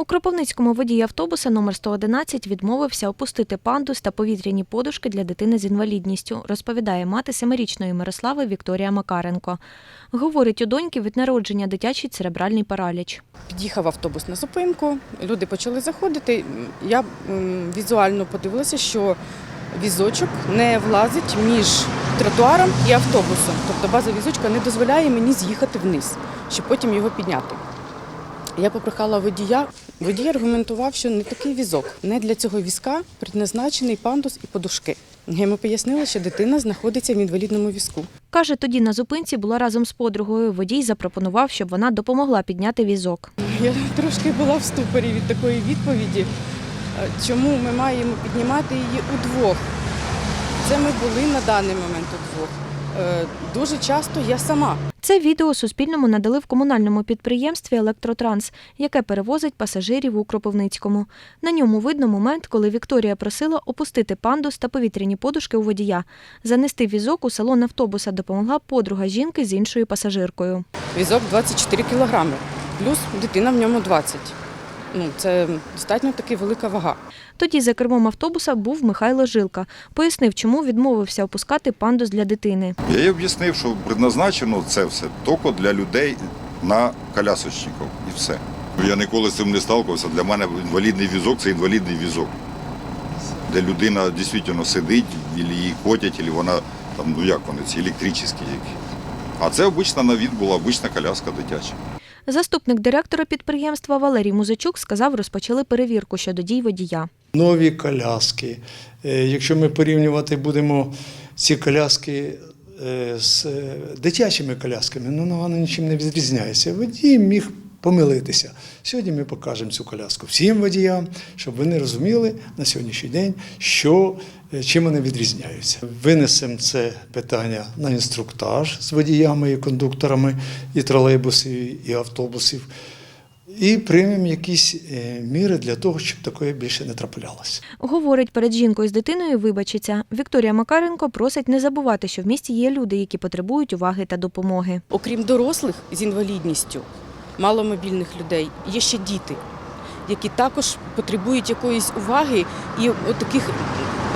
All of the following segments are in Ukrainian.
У Кропивницькому водій автобуса номер 111 відмовився опустити пандус та повітряні подушки для дитини з інвалідністю, розповідає мати семирічної Мирослави Вікторія Макаренко. Говорить, у доньки від народження дитячий церебральний параліч. Під'їхав автобус на зупинку, люди почали заходити. Я візуально подивилася, що візочок не влазить між тротуаром і автобусом. Тобто база візочка не дозволяє мені з'їхати вниз, щоб потім його підняти. Я попрохала водія. Водій аргументував, що не такий візок. Не для цього візка предназначений пандус і подушки. Йому пояснила, що дитина знаходиться в інвалідному візку. Каже, тоді на зупинці була разом з подругою. Водій запропонував, щоб вона допомогла підняти візок. Я трошки була в ступорі від такої відповіді. Е, Чому ми маємо піднімати її удвох? Це ми були на даний момент удвох. Е, Дуже часто я сама. Це відео Суспільному надали в комунальному підприємстві Електротранс, яке перевозить пасажирів у Кропивницькому. На ньому видно момент, коли Вікторія просила опустити пандус та повітряні подушки у водія. Занести візок у салон автобуса допомогла подруга жінки з іншою пасажиркою. Візок 24 кілограми, плюс дитина в ньому 20. Ну, це достатньо таки велика вага. Тоді за кермом автобуса був Михайло Жилка. Пояснив, чому відмовився опускати пандус для дитини. Я їй об'яснив, що предназначено це все тільки для людей на колясочників і все. Я ніколи з цим не сталкувався. Для мене інвалідний візок це інвалідний візок, де людина дійсно сидить, або її котять, або вона там, ну як вони, ці електричні які. А це обична на від була обична коляска дитяча. Заступник директора підприємства Валерій Музичук сказав, розпочали перевірку щодо дій водія. нові коляски. Е, Якщо ми порівнювати будемо ці коляски е, з дитячими колясками, ну вона нічим не відрізняється. Водій міг помилитися. Сьогодні ми покажемо цю коляску всім водіям, щоб вони розуміли на сьогоднішній день, що, е, чим вони відрізняються. Винесемо це питання на інструктаж з водіями і кондукторами і тролейбусів, і автобусів. І приймемо якісь е, міри для того, щоб такої більше не траплялося. Говорить, перед жінкою з дитиною вибачиться. Вікторія Макаренко просить не забувати, що в місті є люди, які потребують уваги та допомоги. Окрім дорослих з інвалідністю, маломобільних людей, є ще діти, які також потребують якоїсь уваги і таких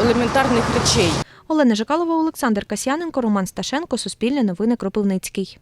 елементарних речей. Олена Жакалова, Олександр Касьяненко, Роман Сташенко, Суспільне новини Кропивницький.